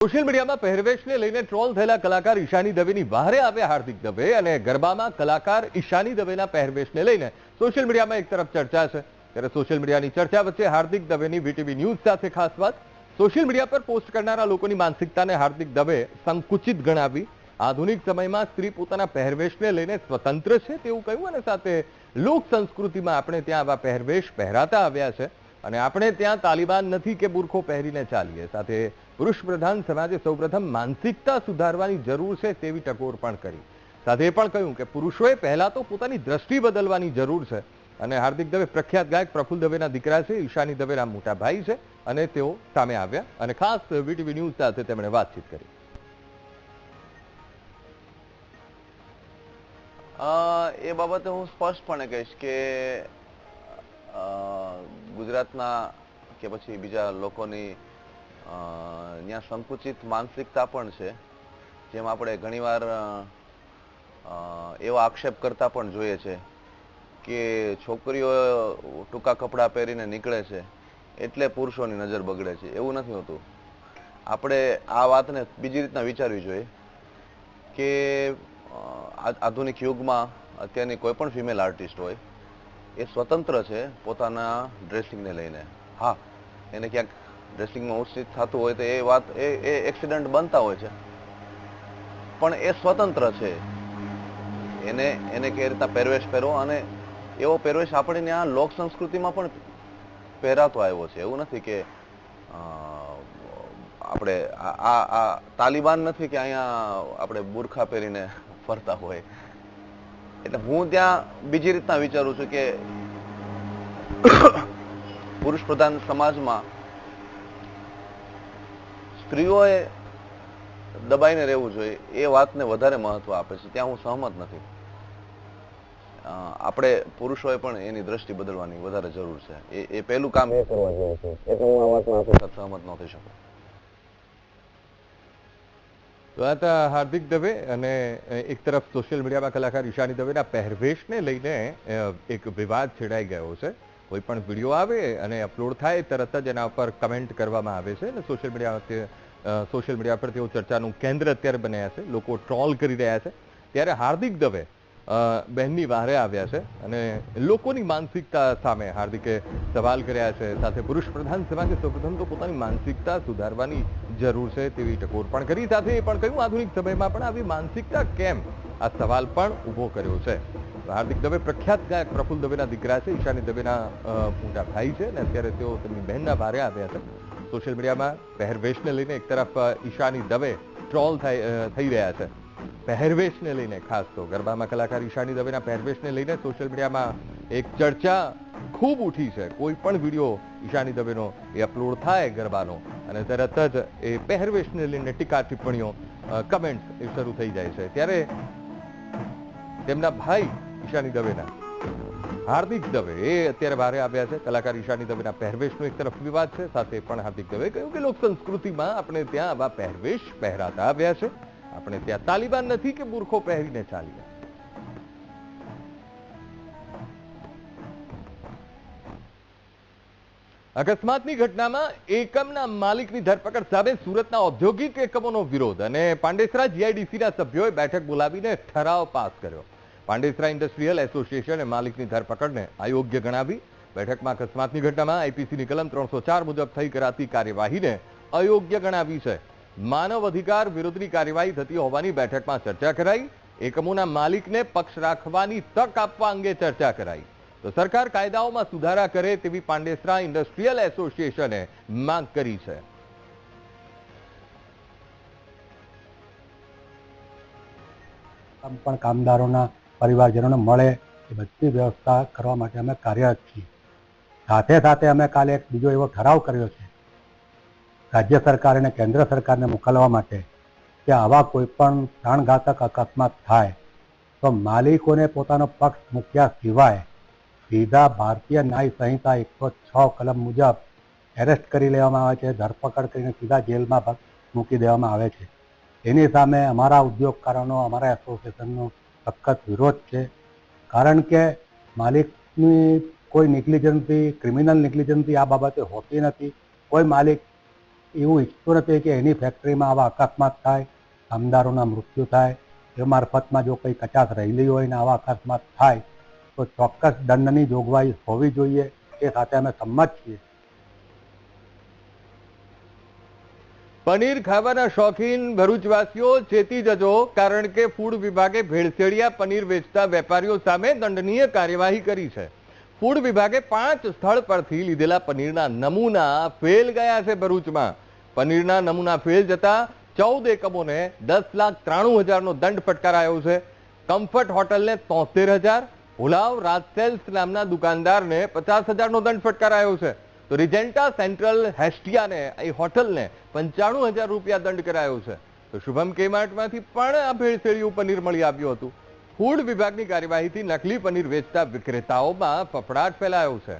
Social મીડિયામાં પહેરવેશને લઈને troll થયેલા કલાકાર ઈશાની દવેની બહારે આવ્યા હાર્દિક દવે અને ગરબામાં કલાકાર ઈશાની દવેના પહેરવેશને લઈને સોશિયલ મીડિયામાં એક તરફ ચર્ચા છે. ત્યારે સોશિયલ મીડિયાની ચર્ચા વચ્ચે હાર્દિક દવેની વીટીવી ન્યૂઝ સાથે ખાસ વાત. સોશિયલ મીડિયા પર પોસ્ટ કરનારા લોકોની માનસિકતાને હાર્દિક દવે સંકુચિત ગણાવી. આધુનિક સમયમાં સ્ત્રી પોતાના પહેરવેશને લઈને સ્વતંત્ર છે તેવું કહ્યું અને સાથે લોક સંસ્કૃતિમાં આપણે ત્યાં આવા પહેરવેશ પહેરાતા આવ્યા છે. અને આપણે ત્યાં તાલિબાન નથી કે બુરખો પહેરીને ચાલીએ. સાથે પુરુષ પ્રધાન સમાજે સૌપ્રથમ માનસિકતા સુધારવાની જરૂર છે તેવી ટકોર પણ કરી. સાથે એ પણ કહ્યું કે પુરુષોએ પહેલા તો પોતાની દ્રષ્ટિ બદલવાની જરૂર છે. અને હાર્દિક દવે પ્રખ્યાત ગાયક પ્રફુલ દવેના દીકરા છે, ઈશાની દવેના મોટા ભાઈ છે અને તેઓ સામે આવ્યા અને ખાસ વીટીવી ન્યૂઝ સાથે તેમણે વાતચીત કરી. એ બાબતે હું સ્પષ્ટપણે કહીશ કે ગુજરાતના કે પછી બીજા લોકોની ત્યાં સંકુચિત માનસિકતા પણ છે, જેમ આપણે ઘણીવાર એવો આક્ષેપ કરતા પણ જોઈએ છે કે છોકરીઓ ટૂંકા કપડાં પહેરીને નીકળે છે એટલે પુરુષોની નજર બગડે છે. એવું નથી હોતું. આપણે આ વાતને બીજી રીતના વિચારવી જોઈએ કે આધુનિક યુગમાં અત્યારની કોઈ પણ ફિમેલ આર્ટિસ્ટ હોય એ સ્વતંત્ર છે પોતાના ડ્રેસિંગને લઈને. હા, એને ક્યાંક ડ્રેસિંગમાં ઉચિત થતું હોય તો એ વાત, એ એક્સિડન્ટ બનતા હોય છે. પણ એ સ્વતંત્ર છે. એને એને કઈ રીતના પહેરવેશ પહેરવો અને એવો પહેરવેશ આપણે ત્યાં લોક સંસ્કૃતિમાં પણ પહેરાતો આવ્યો છે. એવું નથી કે આપણે આ- આ તાલિબાન નથી કે અહીંયા આપણે બુરખા પહેરીને ફરતા હોય. એટલે હું ત્યાં બીજી રીતના વિચારું છું કે પુરુષ પ્રધાન સમાજમાં સ્ત્રીઓએ દબાઈને રહેવું જોઈએ એ વાતને વધારે મહત્વ આપે છે. ત્યાં હું સહમત નથી. આપણે પુરુષોએ પણ એની દ્રષ્ટિ બદલવાની વધારે જરૂર છે. એ એ પહેલું કામ એ કરવા જેવું છે એટલે હું આ વાતમાં આપણી સાથે સહમત ન થઈ શકું. તો આ હતા હાર્દિક દવે અને એક તરફ સોશિયલ મીડિયામાં કલાકાર ઈશાની દવેના પહેરવેશને લઈને એક વિવાદ છેડાઈ ગયો છે. કોઈ પણ વીડિયો આવે અને અપલોડ થાય તરત જ એના ઉપર કમેન્ટ કરવામાં આવે છે અને સોશિયલ મીડિયા સોશિયલ મીડિયા પર તેઓ ચર્ચાનું કેન્દ્ર અત્યારે બન્યા છે. લોકો ટ્રોલ કરી રહ્યા છે. ત્યારે હાર્દિક દવે બહેનની વારે આવ્યા છે અને લોકોની માનસિકતા સામે હાર્દિકે સવાલ કર્યા છે. સાથે પુરુષ પ્રધાન સમાજે સૌપ્રથમ તો પોતાની માનસિકતા સુધારવાની જરૂર છે તેવી ટકોર પણ કરી. સાથે એ પણ કહ્યું, આધુનિક સમયમાં પણ આવી માનસિકતા કેમ? આ સવાલ પણ ઊભો કર્યો છે. હાર્દિક દવે પ્રખ્યાત ગાયક પ્રફુલ્લ દવેના દીકરા છે, ઈશાની દવેના મોટા ભાઈ છે અને અત્યારે તેઓ તેમની બહેનના ભારે આવ્યા છે. સોશિયલ મીડિયામાં પહેરવેશને લઈને એક તરફ ઈશાની દવે ટ્રોલ થઈ રહ્યા છે. પહેરવેશને લઈને, ખાસ તો ગરબામાં કલાકાર ઈશાની દવેના પહેરવેશને લઈને સોશિયલ મીડિયામાં એક ચર્ચા ખૂબ ઉઠી છે. કોઈ પણ વીડિયો ઈશાની દવેનો એ અપલોડ થાય ગરબાનો અને તરત જ એ પહેરવેશને લઈને ટીકા ટિપ્પણીઓ કમેન્ટ એ શરૂ થઈ જાય છે. ત્યારે તેમના ભાઈ ઈશાની દવેના, હાર્દિક દવે એ અત્યારે ભારે આવ્યા છે. કલાકાર ઈશાની દવેના પહેરવેશનો એક તરફ વિવાદ છે. સાથે પણ હાર્દિક દવે કહ્યું કે, લોક સંસ્કૃતિમાં આપણે ત્યાં આવા પહેરવેશ પહેરાતા આવ્યા છે. આપણે ત્યાં તાલિબાન નથી કે બુરખો પહેરીને ચાલીએ? અકસ્માતની ઘટનામાં એકમના માલિકની ધરપકડ સામે સુરતના ઔદ્યોગિક એકમોનો વિરોધ અને પાંડેસરા જીઆઈડીસીના સભ્યોએ બેઠક બોલાવીને ઠરાવ પાસ કર્યો. પાંડેસરા ઇન્ડસ્ટ્રીયલ એસોસિએશને માલિકની ધરપકડને અયોગ્ય ગણાવી બેઠકમાં અકસ્માતની ઘટનામાં આઈપીસીની કલમ ત્રણસો મુજબ થઈ કરાતી કાર્યવાહીને અયોગ્ય ગણાવી છે. માનવ અધિકાર વિરોધની કાર્યવાહી થતી હોવાની બેઠકમાં ચર્ચા કરાઈ. એકમોના માલિકને પક્ષ રાખવાની તક આપવા અંગે ચર્ચા કરાઈ. તો સરકાર કાયદાઓમાં સુધારા કરે તેવી પાંડેસરા ઇન્ડસ્ટ્રીયલ એસોસિએશને માંગ કરી છે. પણ કામદારોના પરિવારજનોને મળે એ બધી વ્યવસ્થા કરવા માટે અમે કાર્યરત છીએ. સાથે સાથે અમે કાલે એક બીજો એવો ઠરાવ કર્યો છે. રાજ્ય સરકાર અને કેન્દ્ર સરકારને મોકલવા માટે કે આવા કોઈ પણ પ્રાણઘાતક અકસ્માત થાય, તો માલિકોને પોતાનો પક્ષ મૂક્યા સિવાય સીધા ભારતીય ન્યાય સંહિતા એકસો છ કલમ મુજબ એરેસ્ટ કરી લેવામાં આવે છે, ધરપકડ કરીને સીધા જેલમાં મૂકી દેવામાં આવે છે. એની સામે અમારા ઉદ્યોગકારોનો, અમારા એસોસિએશનનો સખત વિરોધ છે, કારણ કે માલિકની કોઈ નિગ્લિજન્સી ક્રિમિનલ નિગ્લિજન્સી આ બાબતે હોતી નથી. કોઈ માલિક એવું ઈચ્છતો નથી કે એની ફેક્ટરીમાં આવા અકસ્માત થાય, કામદારોના મૃત્યુ થાય, એ મારફતમાં જો કંઈ કચાશ રહેલી હોય ને આવા અકસ્માત થાય, તો ચોક્કસ દંડની જોગવાઈ હોવી જોઈએ. એ સાથે અમે સંમત છીએ. પનીર ખાવાના શોખીન ભરૂચવાસીઓ ચેતી જજો, કારણ કે ફૂડ વિભાગે ભેળસેળિયા પનીર વેચતા વેપારીઓ સામે દંડનીય કાર્યવાહી કરી છે. ફૂડ વિભાગે પાંચ સ્થળ પરથી લીધેલા પનીરના નમૂના ફેલ ગયા છે ભરૂચમાં. પનીરના નમૂના ફેલ જતા ચૌદ એકમોને દસ લાખ ત્રાણું હજારનો દંડ ફટકારાયો છે. કમ્ફર્ટ હોટલને તોતેર હજાર હુલાવ રાજસેલ્સ નામના દુકાનદારને પચાસ હજારનો દંડ ફટકારાયો છે. તો રિજેન્ટા સેન્ટ્રલ હેસ્ટિયાને, એ હોટલને પંચાણું હજાર રૂપિયા દંડ કરાયો છે. તો શુભમ કે માર્ટમાંથી પણ આ ભેળસેળિયું પનીર મળી આવ્યું હતું. ફૂડ વિભાગની કાર્યવાહીથી નકલી પનીર વેચતા વિક્રેતાઓમાં ફફડાટ ફેલાયો છે.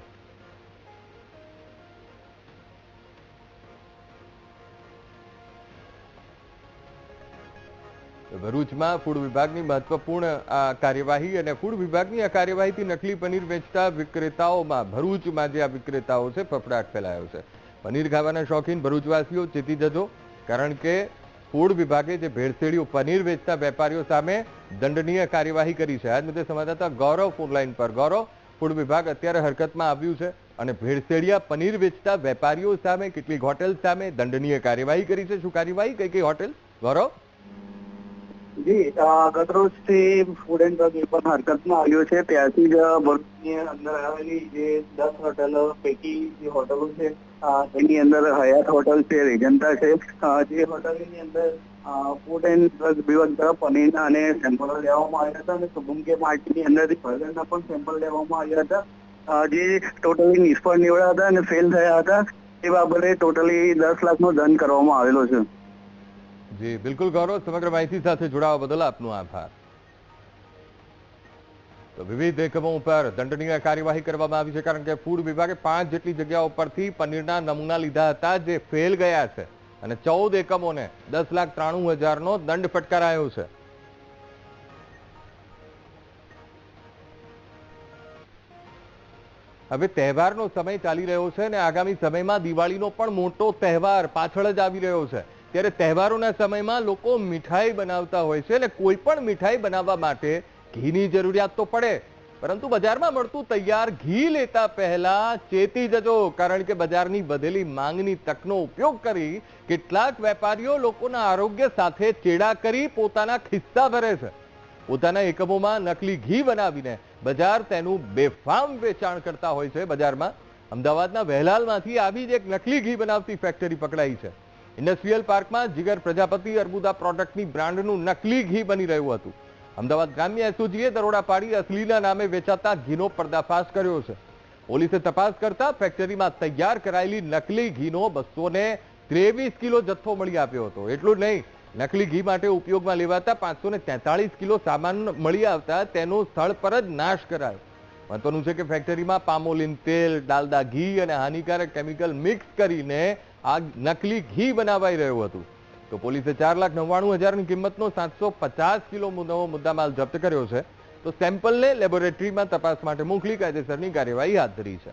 ભરૂચમાં ફૂડ વિભાગની મહત્વપૂર્ણ આ કાર્યવાહી અને ફૂડ વિભાગની આ કાર્યવાહીથી નકલી પનીર વેચતા વિક્રેતાઓમાં ભરૂચમાં જે આ વિક્રેતાઓ છે, ફફડાટ ફેલાયો છે. પનીર ખાવાના શોખીન ભરૂચવાસીઓ ચેતી જજો, કારણ કે ફૂડ વિભાગે જે ભેળસેળીઓ પનીર વેચતા વેપારીઓ સામે દંડનીય કાર્યવાહી કરી છે. આજ મુદ્દે સંવાદદાતા ગૌરવ ફોનલાઈન પર. ગૌરવ, ફૂડ વિભાગ અત્યારે હરકતમાં આવ્યું છે અને ભેળસેળિયા પનીર વેચતા વેપારીઓ સામે કેટલીક હોટેલ સામે દંડનીય કાર્યવાહી કરી છે. શું કાર્યવાહી? કઈ કઈ હોટેલ? ગૌરવ? જી ગતરોજથી ફૂડ એન્ડ ડ્રગ એ હરકતમાં આવ્યો છે. ત્યાંથી જ ભરૂચની અંદર આવેલી જે દસ હોટલો પૈકી જે હોટલો છે એની અંદર હયાત હોટલ છે રેજન્ટા છે. જે હોટલની અંદર ફૂડ એન્ડ ડ્રગ વિભાગ દ્વારા પનીરના અને સેમ્પલો લેવામાં આવ્યા હતા અને શુભમ કે માર્ટની અંદરથી બર્ગરના પણ સેમ્પલ લેવામાં આવ્યા હતા. જે ટોટલી નિષ્ફળ નીવડ્યા હતા અને ફેલ થયા હતા એ બાબતે ટોટલી દસ લાખનો દંડ કરવામાં આવેલો છે. જી, બિલકુલ ગૌરવ, સમગ્ર માહિતી સાથે જોડાવા બદલ આપનો આભાર. તો વિવિધ એકમો ઉપર દંડનીય કાર્યવાહી કરવામાં આવી છે, કારણ કે ફૂડ વિભાગે પાંચ જેટલી જગ્યાઓ પરથી પનીરના નમૂના લીધા હતા, જે ફેલ ગયા છે. અને ચૌદ એકમોને દસ લાખ ત્રાણું હજારનો દંડ ફટકારાયો છે. હવે તહેવારનો સમય ચાલી રહ્યો છે અને આગામી સમયમાં દિવાળીનો પણ મોટો તહેવાર પાછળ જ આવી રહ્યો છે. ત્યારે તહેવારોના સમયમાં લોકો મીઠાઈ બનાવતા હોય છે અને કોઈ પણ મીઠાઈ બનાવવા માટે ઘીની જરૂરિયાત તો પડે. પરંતુ બજારમાં મળતું તૈયાર ઘી લેતા પહેલા ચેતી જજો, કારણ કે બજારની વધેલી માંગની તકનો ઉપયોગ કરી કેટલાક વેપારીઓ લોકોના આરોગ્ય સાથે ચેડા કરી પોતાના ખિસ્સા ભરે છે. પોતાના એકમોમાં નકલી ઘી બનાવીને બજાર તેનું બેફામ વેચાણ કરતા હોય છે બજારમાં. અમદાવાદના વહેલાલમાંથી આવી જ એક નકલી ઘી બનાવતી ફેક્ટરી પકડાઈ છે. ઇન્ડસ્ટ્રીયલ પાર્કમાં જીગર પ્રજાપતિ અર્બુદા પ્રોડક્ટની બ્રાન્ડનું નકલી ઘી બની રહ્યું હતું. અમદાવાદ ગ્રામ્ય એસઓજીએ દરોડા પાડી અસલીના નામે વેચાતા ઘીનો પર્દાફાશ કર્યો છે. પોલીસે તપાસ કરતા ફેક્ટરીમાં તૈયાર કરાયેલી નકલી ઘીનો બસો ત્રેવીસ કિલો જથ્થો મળી આપ્યો હતો. એટલું નહીં, નકલી ઘી માટે ઉપયોગમાં લેવાતા પાંચસો કિલો સામાન મળી આવતા તેનો સ્થળ પર જ નાશ કરાયો. મહત્વનું છે કે ફેક્ટરીમાં પામોલિન તેલ ડાલડા ઘી અને હાનિકારક કેમિકલ મિક્સ કરીને આ નકલી ઘી બનાવાઈ રહ્યું હતું. તો પોલીસે ચાર લાખ નવ્વાણું હજારની કિંમતનો સાતસો પચાસ કિલો નવો મુદ્દામાલ જપ્ત કર્યો છે. તો સેમ્પલને લેબોરેટરીમાં તપાસ માટે મોકલી કાયદેસરની કાર્યવાહી હાથ ધરી છે.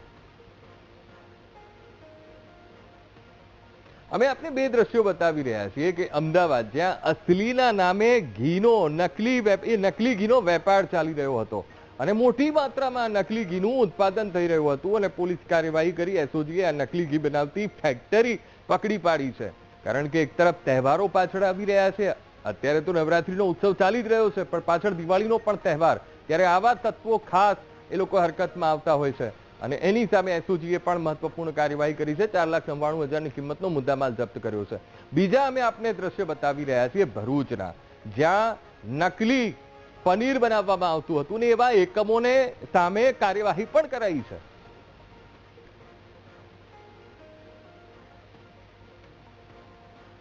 અમે આપને બે દ્રશ્યો બતાવી રહ્યા છીએ કે અમદાવાદ જ્યાં અસલીના નામે ઘીનો નકલી એ નકલી ઘીનો વેપાર ચાલી રહ્યો હતો. અને મોટી માત્રામાં નકલી ઘીનું ઉત્પાદન થઈ રહ્યું હતું અને પોલીસ કાર્યવાહી કરી એસઓજીએ આ નકલી ઘી બનાવતી ફેક્ટરી પકડી પાડી છે. કારણ કે એક તરફ તહેવારો પાછળ આવી રહ્યા છે, અત્યારે તો નવરાત્રીનો ઉત્સવ ચાલી જ રહ્યો છે, પણ પાછળ દિવાળીનો પણ તહેવાર, ત્યારે આવા તત્વો ખાસ એ લોકો હરકતમાં આવતા હોય છે. અને એની સામે એસઓજીએ પણ મહત્વપૂર્ણ કાર્યવાહી કરી છે, ચાર લાખ નવ્વાણું હજારની કિંમતનો મુદ્દામાલ જપ્ત કર્યો છે. બીજા અમે આપને દ્રશ્ય બતાવી રહ્યા છીએ ભરૂચના, જ્યાં નકલી પનીર બનાવવામાં આવતું હતું ને એવા એકમોને સામે કાર્યવાહી પણ કરાઈ છે.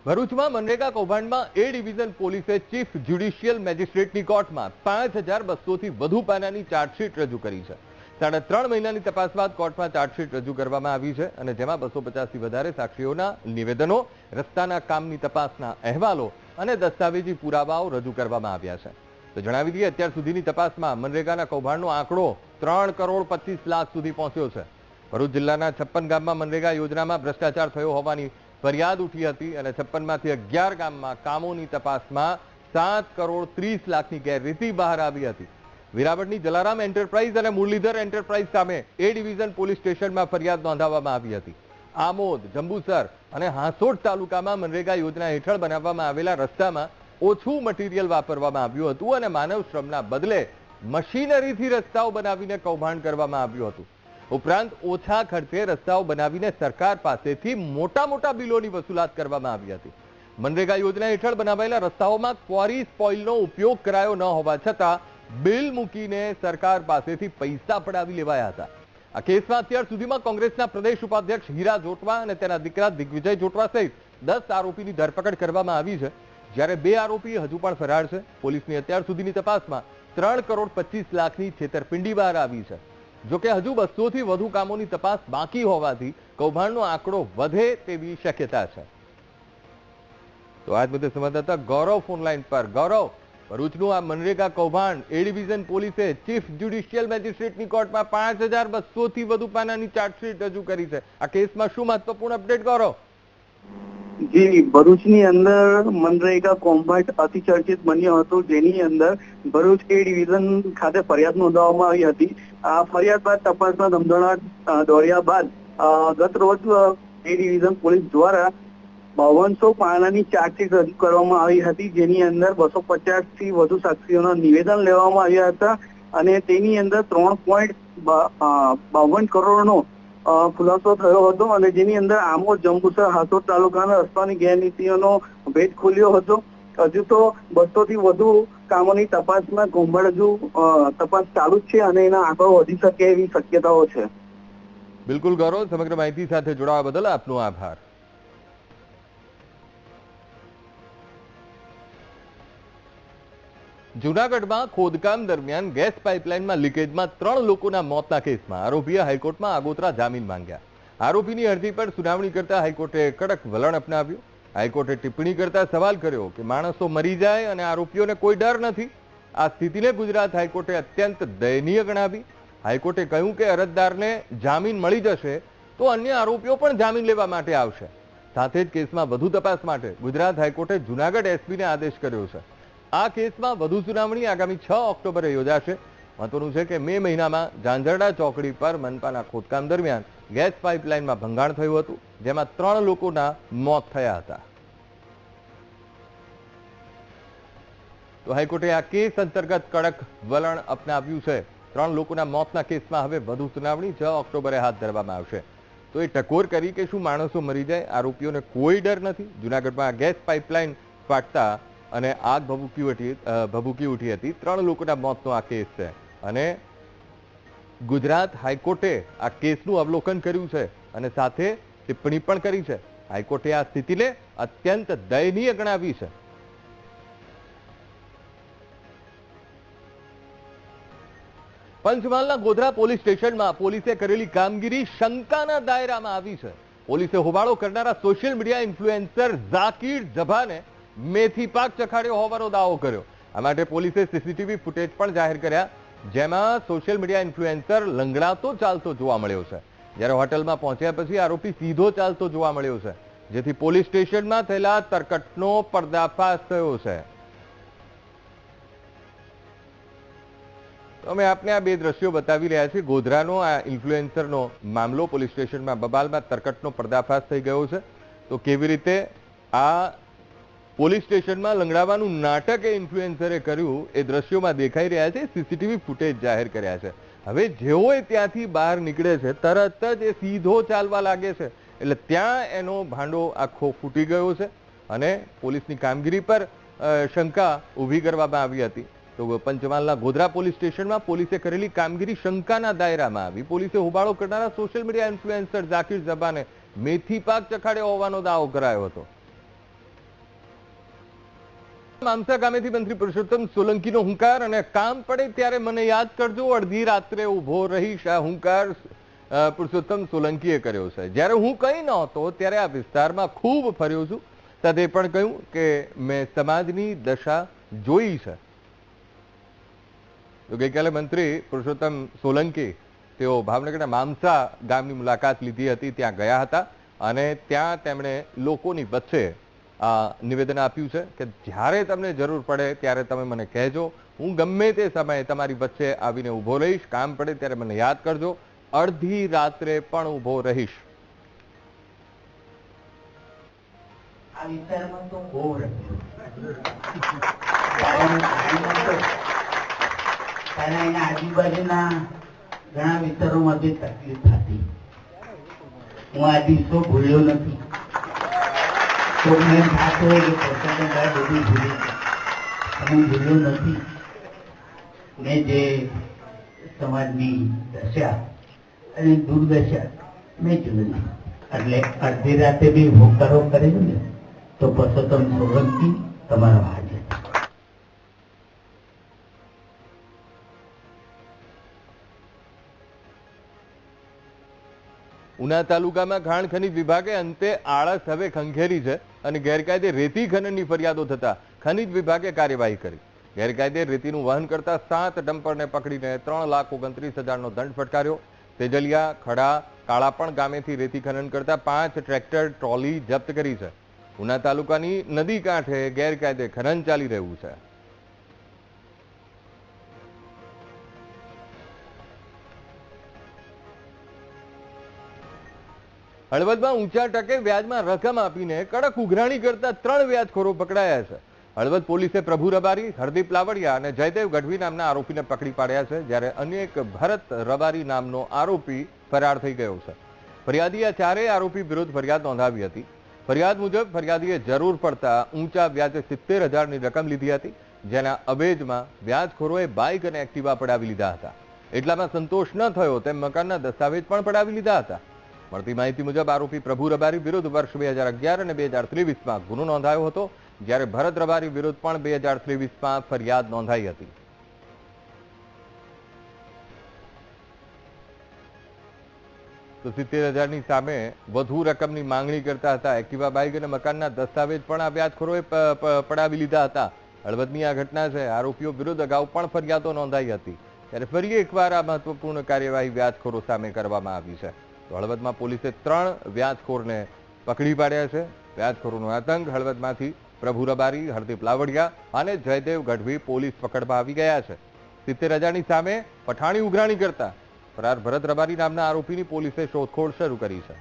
ભરૂચમાં મનરેગા કૌભાંડમાં એ ડિવિઝન પોલીસે ચીફ જ્યુડિશિયલ મેજિસ્ટ્રેટની કોર્ટમાં પાંચ હજાર બસોથી વધુ પાનાની ચાર્જશીટ રજૂ કરી છે. સાડા ત્રણ મહિનાની તપાસ બાદ કોર્ટમાં ચાર્જશીટ રજૂ કરવામાં આવી છે અને જેમાં બસો પચાસથી વધારે સાક્ષીઓના નિવેદનો, રસ્તાના કામની તપાસના અહેવાલો અને દસ્તાવેજી પુરાવાઓ રજૂ કરવામાં આવ્યા છે. તો જણાવી દઈએ, અત્યાર સુધીની તપાસમાં મનરેગાના કૌભાંડનો આંકડો ત્રણ કરોડ પચીસ લાખ સુધી પહોંચ્યો છે. ભરૂચ જિલ્લાના છપ્પન ગામમાં મનરેગા યોજનામાં ભ્રષ્ટાચાર થયો હોવાની ફરિયાદ ઉઠી હતી અને છપ્પનમાંથી અગિયાર ગામમાં કામોની તપાસમાં સાત કરોડ ત્રીસ લાખની ગેરરીતિ બહાર આવી હતી. વિરાવળની જલારામ એન્ટરપ્રાઇઝ અને મુરલીધર એન્ટરપ્રાઇઝ સામે એ ડિવિઝન પોલીસ સ્ટેશનમાં ફરિયાદ નોંધાવવામાં આવી હતી. આમોદ, જંબુસર અને હાંસોડ તાલુકામાં મનરેગા યોજના હેઠળ બનાવવામાં આવેલા રસ્તામાં ઓછું મટીરિયલ વાપરવામાં આવ્યું હતું અને માનવ શ્રમના બદલે મશીનરીથી રસ્તાઓ બનાવીને કૌભાંડ કરવામાં આવ્યું હતું. ઉપરાંત ઓછા ખર્ચે રસ્તાઓ બનાવીને સરકાર પાસેથી મોટા મોટા બિલોની વસૂલાત કરવામાં આવી હતી. મનરેગા યોજના હેઠળ બનાવાયેલા રસ્તાઓમાં ક્વોરી સ્પોઇલનો ઉપયોગ કરાયો ન હોવા છતાં બિલ મૂકીને સરકાર પાસેથી પૈસા પડાવી લેવાયા હતા. આ કેસમાં અત્યાર સુધીમાં કોંગ્રેસના પ્રદેશ ઉપાધ્યક્ષ હીરા જોટવા અને તેના દીકરા દિગ્વિજય જોટવા સહિત દસ આરોપીની ધરપકડ કરવામાં આવી છે. જ્યારે બે આરોપી હજુ પણ ફરાર છે, પોલીસની અત્યાર સુધીની તપાસમાં ત્રણ કરોડ પચીસ લાખની છેતરપિંડી બહાર આવી છે. જોકે હજુ બસોથી વધુ કામોની તપાસ બાકી હોવાથી કૌભાંડનો આંકડો વધે તેવી શક્યતા છે. તો આજ મુદ્દે સંવાદદાતા ગૌરવ ફોનલાઈન પર. ગૌરવ, ભરૂચનું આ મનરેગા કૌભાંડ, એ ડિવિઝન પોલીસે ચીફ જ્યુડિશિયલ મેજિસ્ટ્રેટની કોર્ટમાં પાંચ હજાર બસોથી વધુ પાનાની ચાર્જશીટ રજૂ કરી છે. આ કેસમાં શું મહત્વપૂર્ણ અપડેટ, ગૌરવ? જી ભરૂચની અંદર મનરેગા કૌભાંડ અતિચર્ચિત બન્યો હતો, જેની અંદર ભરૂચ એ ડિવિઝન ખાતે ફરિયાદ નોંધાવવામાં આવી હતી. આ ફરિયાદ બાદ તપાસના ધમધોળાટ દોડ્યા બાદ ગત રોજ એ ડિવિઝન પોલીસ દ્વારા બાવનસો પાનાની ચાર્જશીટ રજૂ કરવામાં આવી હતી, જેની અંદર બસો પચાસથી વધુ સાક્ષીઓના નિવેદન લેવામાં આવ્યા હતા અને તેની અંદર ત્રણ પોઈન્ટ બાવન કરોડનો ખુલાસો થયો હતો અને જેની અંદર આમોદ જંબુસર હાસોદ તાલુકાના રસ્તાની ગેરનીતિઓનો ભેદ ખુલ્યો હતો. હજુ તો બસો થી વધુ કામોની તપાસમાં કૌભાંડ હજુ તપાસ ચાલુ જ છે અને એના આંકડો વધી શકે એવી શક્યતાઓ છે. બિલકુલ ગૌરવ, સમગ્ર માહિતી સાથે જોડાવા બદલ આપનો આભાર. જૂનાગઢમાં ખોદકામ દરમિયાન ગેસ પાઇપલાઇનમાં લીકેજમાં ત્રણ લોકોના મોતના કેસમાં આરોપીએ હાઈકોર્ટમાં આગોતરા જામીન માંગ્યા. આરોપીની અરજી પર સુનાવણી કરતા હાઈકોર્ટે કડક વલણ અપનાવ્યું. હાઈકોર્ટે ટિપ્પણી કરતા સવાલ કર્યો કે માણસો મરી જાય અને આરોપીઓને કોઈ ડર નથી. આ સ્થિતિને ગુજરાત હાઈકોર્ટે અત્યંત દયનીય ગણાવી. હાઈકોર્ટે કહ્યું કે અરજદારને જામીન મળી જશે તો અન્ય આરોપીઓ પણ જામીન લેવા માટે આવશે. સાથે જ કેસમાં વધુ તપાસ માટે ગુજરાત હાઈકોર્ટે જુનાગઢ એસપીને આદેશ કર્યો છે. આ કેસમાં વધુ સુનાવણી આગામી છ ઓક્ટોબરે યોજાશે. મહત્વનું છે કે મે મહિનામાં ઝાંઝરડા ચોકડી પર મનપાના ખોદકામ દરમિયાન ગેસ પાઇપલાઇનમાં ભંગાણ થયું હતું, જેમાં ત્રણ લોકોના મોત થયા હતા. તો હાઈકોર્ટે આ કેસ અંતર્ગત કડક વલણ અપનાવ્યું છે. ત્રણ લોકોના મોતના કેસમાં હવે વધુ સુનાવણી છ ઓક્ટોબરે હાથ ધરવામાં આવશે. તો એ ટકોર કરી કે શું માણસો મરી જાય, આરોપીઓને કોઈ ડર નથી. જુનાગઢમાં ગેસ પાઇપલાઇન ફાટતા અને આગ ભભૂકી ઉઠી ભભૂકી ઉઠી હતી. ત્રણ લોકોના મોતનો આ કેસ છે. અને ગુજરાત હાઈકોર્ટે આ કેસનું અવલોકન કર્યું છે અને સાથે ટિપ્પણી પણ કરી છે. હાઈકોર્ટે આ સ્થિતિને અત્યંત દયનીય ગણાવી છે. પંચમહાલના ગોધરા પોલીસ સ્ટેશનમાં પોલીસે કરેલી કામગીરી શંકાના દાયરામાં આવી છે. પોલીસે હોબાળો કરનારા સોશિયલ મીડિયા ઇન્ફ્લુએન્સર ઝાકીર જભાને મેથી પાક ચખાડ્યો હોવાનો દાવો કર્યો. આ માટે પોલીસે સીસીટીવી ફૂટેજ પણ જાહેર કર્યા. જેમાં સોશિયલ મીડિયા ઇન્ફ્લુએન્સર લંગડાતો ચાલતો જોવા મળ્યો છે. જ્યારે હોટલમાં પહોંચ્યા પછી આરોપી સીધો ચાલતો જોવા મળ્યો છે. જેથી પોલીસ સ્ટેશનમાં થયેલા તરકટનો પર્દાફાશ થયો છે. અમે આપને આ બે દ્રશ્યો બતાવી રહ્યા છીએ. ગોધરાનો આ ઇન્ફ્લુએન્સરનો મામલો પોલીસ સ્ટેશનમાં બબાલમાં તરકટનો પર્દાફાશ થઈ ગયો છે. તો કેવી રીતે આ પોલીસ સ્ટેશનમાં લંગડાવાનું નાટક એ ઇન્ફ્લુએન્સરે કર્યું. એ દ્રશ્યોમાં દેખાઈ રહ્યા છે. સીસીટીવી ફૂટેજ જાહેર કર્યા છે. હવે જેઓ ત્યાંથી બહાર નીકળે છે, તરત જ એ સીધો ચાલવા લાગે છે. એટલે ત્યાં એનો ભાંડો આખો ફૂટી ગયો છે અને પોલીસની કામગીરી પર શંકા ઊભી કરવામાં આવી હતી. તો પંચમહાલના ગોધરા પોલીસ સ્ટેશનમાં પોલીસે કરેલી કામગીરી શંકાના દાયરામાં આવી. પોલીસે હોબાળો કરનારા સોશિયલ મીડિયા ઇન્ફ્લુએન્સર ઝાકીર જબાને મેથી પાક ચખાડ્યો હોવાનો દાવો કરાયો હતો. મામસા ગામેથી મંત્રી પુરુષોત્તમ સોલંકીનો હુંકાર અને કામ પડે ત્યારે મને યાદ કરજો, અડધી રાત્રે ઊભો રહીશ. આ હુંકાર પુરુષોત્તમ સોલંકીએ કર્યો છે. જ્યારે હું કંઈ નહોતો, ત્યારે આ વિસ્તારમાં ખૂબ ફર્યો છું. સાથે પણ કહ્યું કે મેં સમાજની દશા જોઈ છે. તો ગઈકાલે મંત્રી પુરુષોત્તમ સોલંકી તેઓ ભાવનગરના મામસા ગામની મુલાકાત લીધી હતી. ત્યાં ગયા હતા અને ત્યાં તેમણે લોકોની વચ્ચે નિવેદન આપ્યું છે કે જ્યારે તમને જરૂર પડે ત્યારે તમે મને કહેજો. હું ગમે તે સમયે તમારી વચ્ચે આવીને ઊભો રહીશ, કામ પડે ત્યારે મને યાદ કરજો. અડધી રાત્રે પણ ઊભો રહીશ. આજુબાજુના ઘણા વિસ્તારોમાં તકલીફ થતી. હું આ દિવસો ભૂલ્યો નથી. મેં જે સમાજની દશા અને દુર્દશા મેં જોઈ એટલે અડધી રાતે બી હોકારો કરેલો ને, તો પરસોત્તમ સોલંકી તમારા હાજર ઉના તાલુકામાં ખાણ ખનિજ વિભાગે અંતે આળસ હવે ખંખેરી છે અને ગેરકાયદે રેતી ખનનની ફરિયાદો થતા ખનિજ વિભાગે કાર્યવાહી કરી. ગેરકાયદે રેતીનું વહન કરતા સાત ડમ્પરને પકડીને ત્રણ લાખ ઓગણત્રીસ હજારનો દંડ ફટકાર્યો. તેજલિયા, ખડા, કાળાપણ ગામેથી રેતી ખનન કરતા પાંચ ટ્રેક્ટર, ટ્રોલી જપ્ત કરી છે. ઉના તાલુકાની નદી કાંઠે ગેરકાયદે ખનન ચાલી રહ્યું છે. હળવદમાં ઊંચા ટકે વ્યાજમાં રકમ આપીને કડક ઉઘરાણી કરતા ત્રણ વ્યાજખોરો પકડાયા છે. હળવદ પોલીસે પ્રભુ રબારી, હરદીપ લાવડિયા અને જયદેવ ગઢવી નામના આરોપીને પકડી પાડ્યા છે, જ્યારે અન્ય એક ભરત રબારી નામનો આરોપી ફરાર થઈ ગયો છે. ફરિયાદીએ ચારેય આરોપી વિરુદ્ધ ફરિયાદ નોંધાવી હતી. ફરિયાદ મુજબ ફરિયાદીએ જરૂર પડતા ઊંચા વ્યાજે સિત્તેર હજારની રકમ લીધી હતી, જેના અવેજમાં વ્યાજખોરોએ બાઇક અને એક્ટિવા પડાવી લીધા હતા. એટલામાં સંતોષ ન થયો તેમ મકાનના દસ્તાવેજ પણ પડાવી લીધા હતા. મળતી માહિતી મુજબ આરોપી પ્રભુ રબારી વિરુદ્ધ વર્ષ બે અને બે હજાર ગુનો નોંધાયો હતો, જ્યારે ભરત રબારી વિરુદ્ધ પણ બે હજાર ફરિયાદ નોંધાઈ હતી. તો સિત્તેર હજારની સામે વધુ રકમની માંગણી કરતા હતા. એક્ટિવા બાઇક અને મકાનના દસ્તાવેજ પણ આ વ્યાજખોરોએ પડાવી લીધા હતા. હળવદની આ ઘટના છે. આરોપીઓ વિરુદ્ધ અગાઉ પણ ફરિયાદો નોંધાઈ હતી. ત્યારે ફરી એકવાર આ મહત્વપૂર્ણ કાર્યવાહી વ્યાજખોરો સામે કરવામાં આવી છે. હળવદમાં પોલીસે ત્રણ વ્યાજખોરને પકડી પાડ્યા છે. વ્યાજખોરોનો આતંક, હળવદમાંથી પ્રભુ રબારી, હરદીપ લાવડિયા અને જયદેવ ગઢવી પોલીસ પકડમાં આવી ગયા છે. સિત્તેર હજારની સામે પઠાણી ઉઘરાણી કરતા ફરાર ભરત રબારી નામના આરોપીની પોલીસે શોધખોળ શરૂ કરી છે.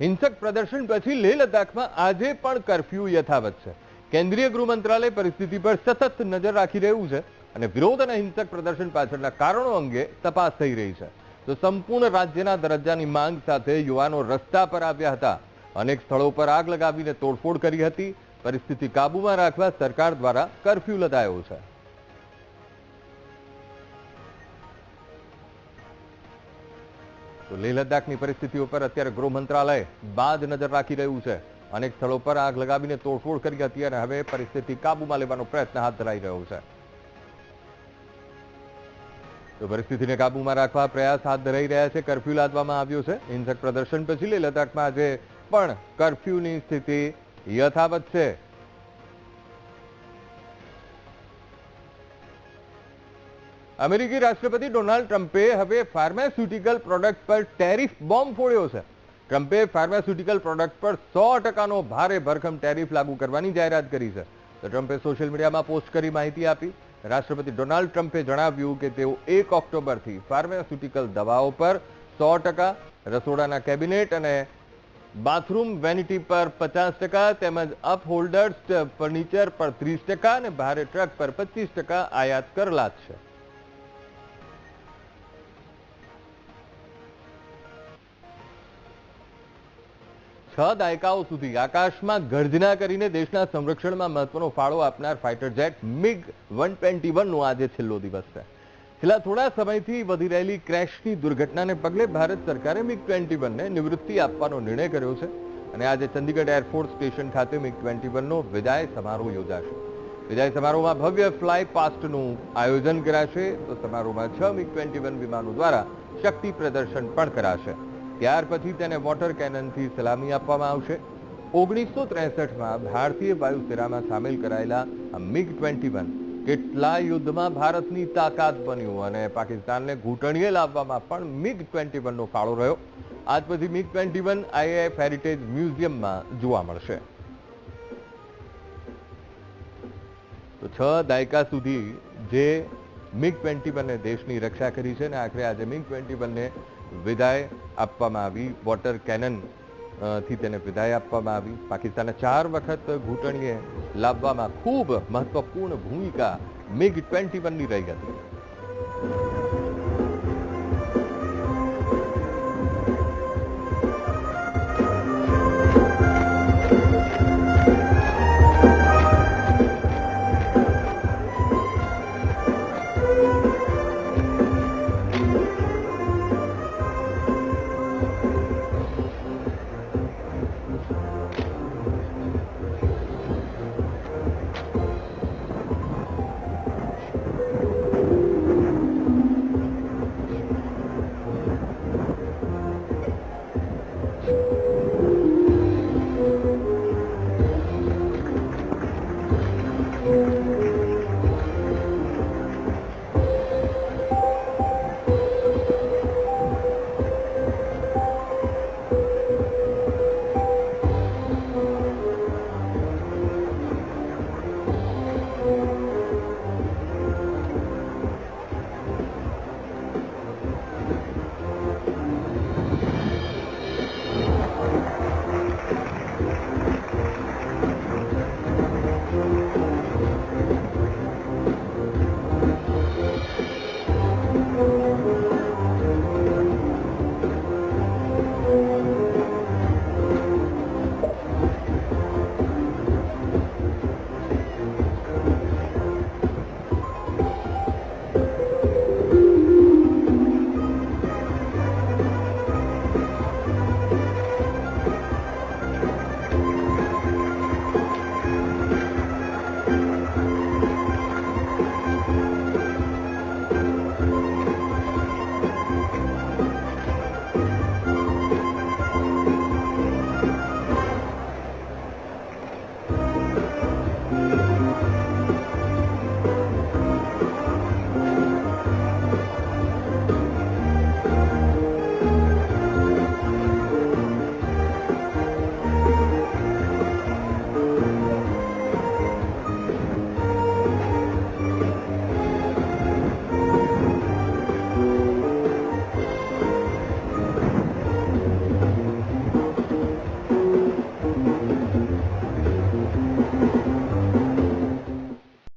હિંસક પ્રદર્શન પછી લેહ લદ્દાખમાં આજે પણ કરફ્યુ યથાવત છે. કેન્દ્રીય ગૃહ મંત્રાલય પરિસ્થિતિ પર સતત નજર રાખી રહ્યું છે. અને વિરોધ અને હિંસક પ્રદર્શન પાછળના કારણો અંગે તપાસ થઈ રહી છે. તો સંપૂર્ણ રાજ્યના દરજ્જાની માંગ સાથે યુવાનો રસ્તા પર આવ્યા હતા. અનેક સ્થળો પર આગ લગાવીને તોડફોડ કરી હતી. પરિસ્થિતિ કાબૂમાં રાખવા સરકાર દ્વારા કરફ્યુ લદાયો છે. તો લેહ લદ્દાખની પરિસ્થિતિઓ પર અત્યારે ગૃહ મંત્રાલય બાદ નજર રાખી રહ્યું છે. અનેક સ્થળો પર આગ લગાવીને તોડફોડ કરી હતી અને હવે પરિસ્થિતિ કાબૂમાં લેવાનો પ્રયત્ન હાથ ધરાઈ રહ્યો છે. તો પરિસ્થિતિને કાબૂમાં રાખવા પ્રયાસ હાથ ધરાઈ રહ્યા છે. કરફ્યુ લાદવામાં આવ્યો છે. હિંસક પ્રદર્શન પછી લેહ લદ્દાખમાં આજે પણ કરફ્યુની સ્થિતિ યથાવત છે. અમેરિકી રાષ્ટ્રપતિ ડોનાલ્ડ ટ્રમ્પે હવે ફાર્માસ્યુટિકલ પ્રોડક્ટ પર ટેરિફ બોમ્બ ફોડ્યો છે. ટ્રમ્પે ફાર્માસ્યુટિકલ પ્રોડક્ટ પર સો ટકાનો ભારે ભરખમ ટેરિફ લાગુ કરવાની જાહેરાત કરી છે. તો ટ્રમ્પે સોશિયલ મીડિયામાં પોસ્ટ કરી માહિતી આપી. રાષ્ટ્રપતિ ડોનાલ્ડ ટ્રમ્પે જણાવ્યું કે તેઓ એક ઓક્ટોબરથી ફાર્માસ્યુટિકલ દવાઓ પર સો ટકા, રસોડાના કેબિનેટ અને બાથરૂમ વેનિટી પર પચાસ ટકા તેમજ અપ હોલ્ડર્સ ફર્નિચર પર ત્રીસ ટકા અને ભારે ટ્રક પર પચીસ ટકા આયાત કર લાદશે છ દાયકાઓ સુધી આકાશમાં ગર્જના કરીને દેશના સંરક્ષણમાં મહત્વનો ફાળો આપનાર fighter jet MiG one twenty વનનો આજે છેલ્લો દિવસ છે. છેલ્લા થોડા સમયથી વધી રહેલી ક્રેશની દુર્ઘટનાને પગલે ભારત સરકારે મિગ ટ્વેન્ટી વનને નિવૃત્તિ આપવાનો નિર્ણય કર્યો છે અને આજે ચંદીગઢ એરફોર્સ સ્ટેશન ખાતે મિગ ટ્વેન્ટી વનનો વિદાય સમારોહ યોજાશે. વિદાય સમારોહમાં ભવ્ય ફ્લાય પાસ્ટનું આયોજન કરાશે. તો સમારોહમાં છ મિગ ટ્વેન્ટી વન વિમાનો દ્વારા શક્તિ પ્રદર્શન પણ કરાશે. ત્યાર પછી તેને વોટર કેનનથી સલામી આપવામાં આવશે. ઓગણીસો ત્રેસઠમાં ભારતીય વાયુસેનામાં સામેલ કરાયેલા મિગ ટ્વેન્ટી વન કેટલા યુદ્ધમાં ભારતની તાકાત બન્યું અને પાકિસ્તાનને ઘૂંટણીએ લાવવામાં પણ મિગ ટ્વેન્ટી વનનો ફાળો રહ્યો. આજ પછી MiG twenty one IAF heritage મ્યુઝિયમમાં જોવા મળશે. તો છ દાયકા સુધી જે મિગ ટ્વેન્ટી વને દેશની રક્ષા કરી છે અને આખરે આજે મિગ ટ્વેન્ટી વનને વિદાય આપવામાં આવી. વોટર કેનનથી તેને વિદાય આપવામાં આવી. પાકિસ્તાને ચાર વખત ઘૂંટણીએ લાવવામાં ખૂબ મહત્વપૂર્ણ ભૂમિકા મિગ ટ્વેન્ટી વનની રહી હતી.